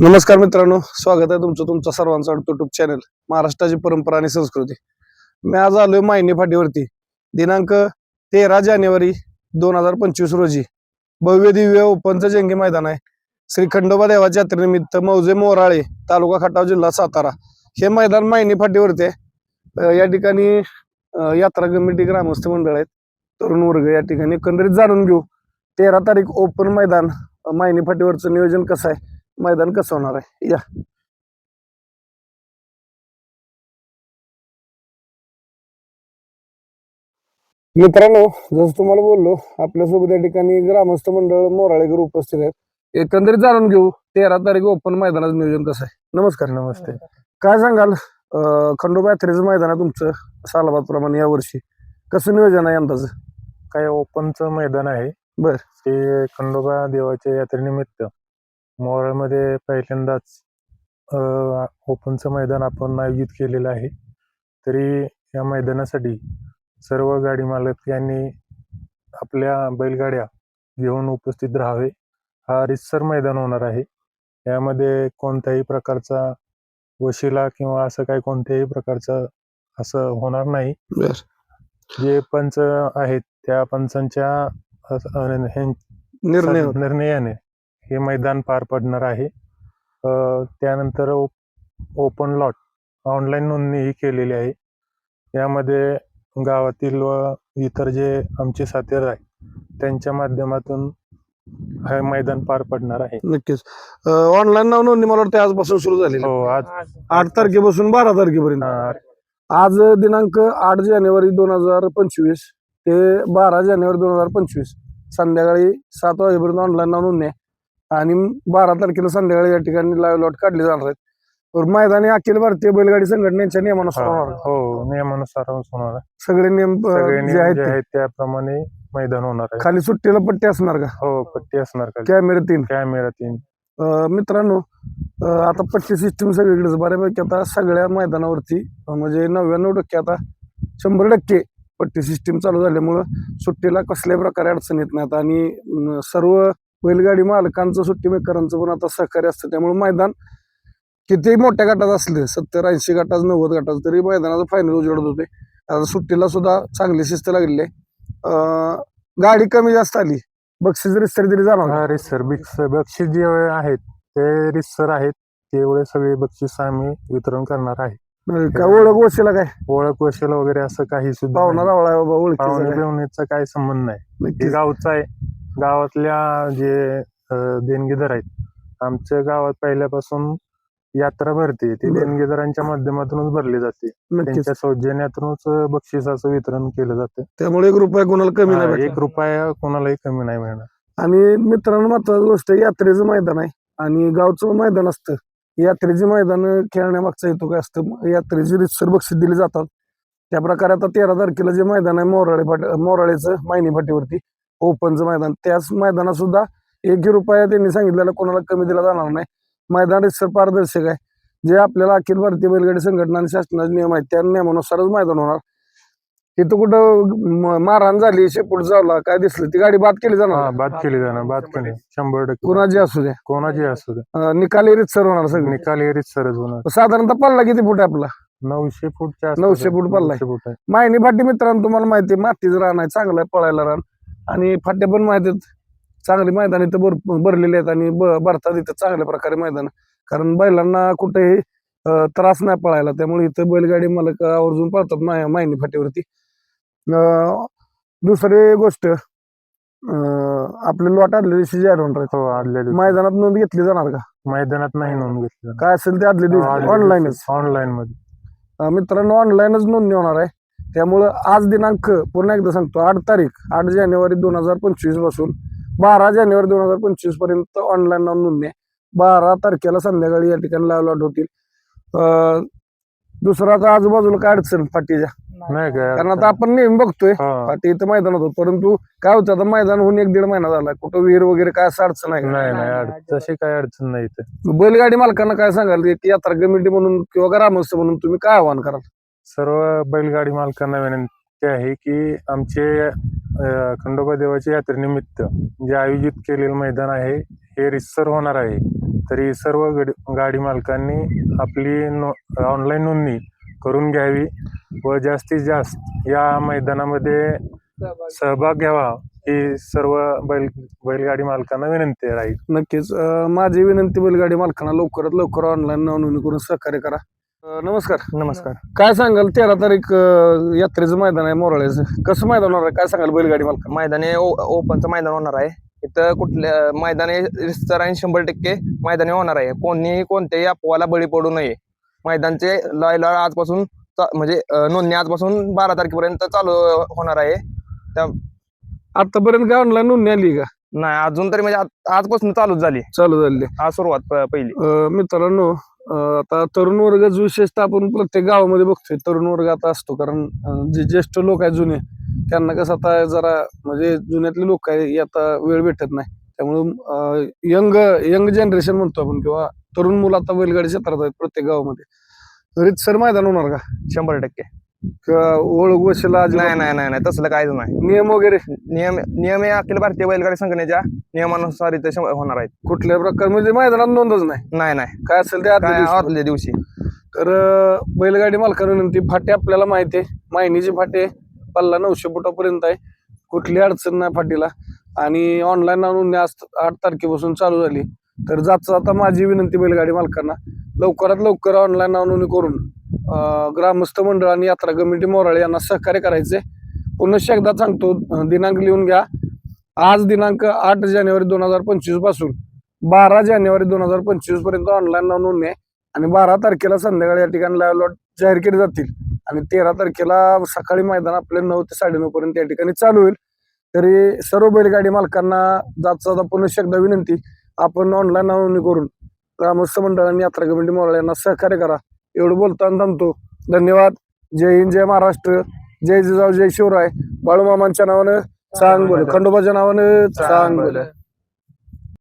नमस्कार मित्रांनो स्वागत आहे तुमचं तुमचा सर्वांचा युट्यूब चॅनल महाराष्ट्राची परंपरा आणि संस्कृती. मी आज आलोय मायनी फाटीवरती. दिनांक तेरा जानेवारी दोन हजार पंचवीस रोजी. भव्य दिव्य ओपनचं जंगी मैदान आहे. श्री खंडोबा देवाच्या यात्रेनिमित्त मौजे मोराळे तालुका खटाव जिल्हा सातारा. हे मैदान मायनी फाटीवरती आहे. या ठिकाणी यात्रा कमिटी ग्रामस्थ मंडळ आहेत. तरुण वर्ग या ठिकाणी एकंदरीत जाणून घेऊ. तेरा तारीख ओपन मैदान अं, मायनी फाटीवरचं नियोजन कसं आहे? मैदान कसं होणार आहे? या. मित्रांनो जसं तुम्हाला बोललो आपल्यासोबत या ठिकाणी ग्रामस्थ मंडळ मोराळेकर उपस्थित आहेत. एकंदरीत जाणून घेऊ तेरा तारीख ओपन मैदानाचं नियोजन कसं आहे? नमस्कार नमस्ते. काय सांगाल खंडोबा यात्रेचं मैदान आहे तुमचं सालाबाद प्रमाणे यावर्षी. कसं नियोजन आहे अंदाज काय ओपनचं मैदान आहे. बर. ते खंडोबा देवाच्या यात्रेनिमित्त मोराळमध्ये पहिल्यांदाच ओपनचं मैदान आपण आयोजित केलेलं आहे. तरी या मैदानासाठी सर्व गाडी मालक यांनी आपल्या बैलगाड्या घेऊन उपस्थित राहावे. हा रितसर मैदान होणार आहे. यामध्ये कोणत्याही प्रकारचा वशिला किंवा असं काही कोणत्याही प्रकारचं असं होणार नाही. जे पंच आहेत त्या पंचांच्या निर्णयाने हे मैदान पार पडणार आहे. त्यानंतर ओप- ओपन लॉट ऑनलाईन नोंदणीही केलेली आहे. यामध्ये गावातील व इतर जे आमचे साथीदार आहे त्यांच्या माध्यमातून हे मैदान पार पडणार आहे. नक्कीच. ऑनलाईन नाव नोंदणी मला वाटतं आजपासून सुरू आहे. हो आज. आठ तारखेपासून बारा तारखेपर्यंत. आज दिनांक आठ जानेवारी दोन हजार पंचवीस ते बारा जानेवारी दोन हजार पंचवीस संध्याकाळी सात वाजेपर्यंत ऑनलाईन नाव नोंदणी. आणि बारा तारखेला संध्याकाळी या ठिकाणी लाईव्ह लॉट काढले जाणार आहेत. तर मैदानी अखिल भारतीय बैलगाडी संघटनेच्या नियमानुसार होणार आहे. हो नियमानुसार होणार आहे. सगळे नियम अं, सगळे जे नियम आहेत जे ते. आहेत त्याप्रमाणे मैदान होणार आहे. खाली सुट्टीला पट्टी असणार का? हो पट्टी असणार का? कॅमेरे तीन. कॅमेरा तीन. अं, मित्रांनो अं, आता पट्टी सिस्टीम सगळीकडेच बऱ्यापैकी आता सगळ्या मैदानावरती अं, म्हणजे नव्याण्णव टक्के आता शंभर टक्के पट्टी सिस्टीम चालू झाल्यामुळं सुट्टीला कसल्याही प्रकारे अडचण येत नाहीत आणि अं, सर्व बैलगाडी मालकांचं सुट्टी मेकरांचं पण आता सहकार्य असतं. त्यामुळे मैदान कितीही मोठ्या गटात असले सत्तर ऐंशी गटात नव्वद गटात तरी मैदानाचं फायनल उजळत होते. आता सुट्टीला सुद्धा चांगली शिस्त लागलेली आहे. गाडी कमी जास्त आली. बक्षीस रिस्तर दिली जाणार. का? रिसर बिक्स बक्षीस जे आहेत ते रिसर आहेत. तेवढे सगळे बक्षीस आम्ही वितरण करणार आहे. काय ओळख वशिला काय? ओळख वशील वगैरे असं काही सुद्धा पाहुणा ओळखीचा काय. संबंध नाही. गावचं आहे. गावातल्या जे देणगीदार आहेत आमच्या गावात पहिल्यापासून यात्रा भरते. ती. देणगीदारांच्या माध्यमातूनच भरली जाते. त्यांच्या सौजन्यातूनच बक्षिसाचं वितरण केलं जातं. त्यामुळे एक रुपया कोणाला कमी नाही. एक रुपया कोणालाही कमी नाही मिळणार. आणि मित्रांनो महत्वाची गोष्ट यात्रेचं मैदान आहे. आणि गावचं मैदान असतं. यात्रेची मैदान खेळण्यामागचा हेतू काय असतं? यात्रेची रितसर बक्षीस दिली जातात. त्या प्रकारे आता तेरा तारखेला जे मैदान आहे मोराळे फाट मोराळेचं मायनी फाटीवरती ओपनचं मैदान. त्याच मैदानात सुद्धा एकही रुपया त्यांनी सांगितलेला कोणाला कमी दिला जाणार नाही. मैदान रितसर पारदर्शक आहे. जे आपल्याला अखिल भारतीय बैलगाडी संघटना आणि शासनाचे नियम आहेत त्या नियमानुसारच मैदान होणार. इथं कुठं मारहाण झाली शेपूट झाला काय दिसलं ती गाडी बाद केली जाणार. बाद केली जाणार बाद केली. शंभर टक्के कुणाची असू द्या. कोणाची असू दे अं, निकाल रितसर होणार सगळे. निकाल सरच होणार. साधारणतः पल्ला किती फूट आहे आपला? नऊशे फूटच्या 900 फूट. पल्ला आहे. 900 फूट आहे. मायनी फाटी मित्रांनो तुम्हाला माहिती मातीचं रान आहे चांगलं आहे पळायला रान. आणि फाट्या पण माहिती आहेत चांगली मैदान इथं भर भरलेले आहेत आणि ब- भरतात इथं चांगल्या प्रकारे मैदान. कारण बैलांना कुठेही त्रास नाही पळायला. त्यामुळे इथं बैलगाडी मालक आवर्जून पळतात माय मायनी फाटीवरती. दुसरी गोष्ट आपले लॉट आदल्या दिवशी जाहीर होणार हो मैदानात नोंद घेतली जाणार का? मैदानात नाही नोंद घेतली. काय असेल ते आदल्या दिवशी. ऑनलाईनच ऑनलाईन मध्ये. मित्रांनो ऑनलाईनच नोंदणी होणार आहे. त्यामुळं आज दिनांक पुन्हा एकदा सांगतो आठ तारीख आठ जानेवारी दोन हजार पंचवीसपासून बारा जानेवारी दोन हजार पंचवीसपर्यंत ऑनलाईन नोंदणी बारा तारखेला संध्याकाळी या ठिकाणी लाईव्ह लॉट होतील. दुसरं आता आजूबाजूला काय अडचण फाटीच्या नाही काय कारण आता आपण नेहमी बघतोय. फाटी इथं मैदान होतं. परंतु काय होतं आता मैदान होऊन एक दीड महिना झाला. कुठं विहीर वगैरे काय असं अडचण आहे का? नाही नाही अड- तशी काही अडचण नाही इथे. बैलगाडी मालकांना काय सांगाल? की यात्रा कमिटी म्हणून किंवा ग्रामस्थ म्हणून तुम्ही काय आव्हान कराल? सर्व बैलगाडी मालकांना विनंती आहे की आमचे खंडोबा देवाच्या यात्रेनिमित्त जे आयोजित केलेलं मैदान आहे हे रिसर होणार आहे. तरी सर्व गाडी मालकांनी आपली नो ऑनलाईन नोंदणी करून घ्यावी व जास्तीत जास्त या मैदानामध्ये सहभाग घ्यावा ही सर्व बैल बैलगाडी मालकांना विनंती राहील नक्कीच. माझी विनंती बैलगाडी मालकांना लवकरात लवकर ऑनलाईन नोंदणी करून सहकार्य करा. नमस्कार. नमस्कार. काय सांगाल तेरा तारीख अं, यात्रेचं मैदान आहे मोराळ्याचं कसं मैदान होणार आहे? काय सांगाल बैलगाडी मालकांना? मैदान हे ओ- ओपनचं मैदान होणार आहे. इथं कुठल्या मैदान रिस्तर आणि शंभर टक्के मैदानी होणार आहे. कोणीही कोणत्याही अपवाला बळी पडू नये. मैदानचे लायला आजपासून चा- म्हणजे अं, नोंदणी आजपासून बारा तारखेपर्यंत चालू होणार आहे. त्या आतापर्यंत ऑनलाईन नोंदणी आली का? नाही अजून तरी म्हणजे आज- आजपासून चालूच झाली. चालू झाली. आज सुरुवात प- पहिली. अं, मित्रांनो अं, आता तरुण वर्ग विशेषतः आपण प्रत्येक गावामध्ये बघतोय तरुण वर्ग आता असतो. कारण अं, जे ज्येष्ठ लोक आहेत जुने त्यांना कसं आता जरा म्हणजे जुन्यातले लोक आहे हे आता वेळ भेटत नाही. त्यामुळे यंग यंग जनरेशन म्हणतो आपण किंवा तरुण मुलं आता बैलगाडी क्षेत्रात आहेत प्रत्येक गावामध्ये. रितसर मैदान होणार का? शंभर टक्के. ओळख वशिला नाही नाही नाही नाही तसलं काहीच नाही. नियम वगैरे? नियम नियम हे अखिल भारतीय बैलगाडी संघटनेच्या नियमानुसार इथे शं- होणार आहेत. कुठल्या प्रकार म्हणजे मैदानात नोंदच नाही. नाही नाही. काय असेल ते आदल्या काय दिवशी. आदल्या दिवशी. तर अं, बैलगाडी मालकांना विनंती फाटे आपल्याला माहिती आहे. मायनीचे फाटे पल्ला नऊशे फुटापर्यंत आहे. कुठली अडचण नाही फाटीला. आणि ऑनलाईन नोंदणी आज आठ तारखेपासून चालू झाली. तर जाता जाता माझी विनंती बैलगाडी मालकांना लवकरात लवकर ऑनलाईन नोंदणी करून ग्रामस्थ मंडळ आणि यात्रा कमिटी मोराळे यांना सहकार्य करायचे पुन्हा एकदा सांगतो दिनांक लिहून घ्या. आज दिनांक आठ जानेवारी दोन हजार पंचवीसपासून बारा जानेवारी दोन हजार पंचवीसपर्यंत ऑनलाईन नोंदणी आहे. आणि बारा तारखेला संध्याकाळी या ठिकाणी लाईव्ह लॉट जाहीर केले जातील. आणि तेरा तारखेला सकाळी मैदान आपले नऊ ते साडेनऊ पर्यंत या ठिकाणी चालू होईल. तरी सर्व बैलगाडी मालकांना जात जाता पुन्हा एकदा विनंती आपण ऑनलाईन नोंदणी करून ग्रामस्थ मंडळ आणि यात्रा कमिटी मोराळे यांना सहकार्य करा. एवढं बोलताना थांबतो. धन्यवाद. जय हिंद जय महाराष्ट्र. जय जिजाऊ जय शिवराय. बाळूमामांच्या नावानं चांग बोल खंडोबाच्या नावानं चांग बोल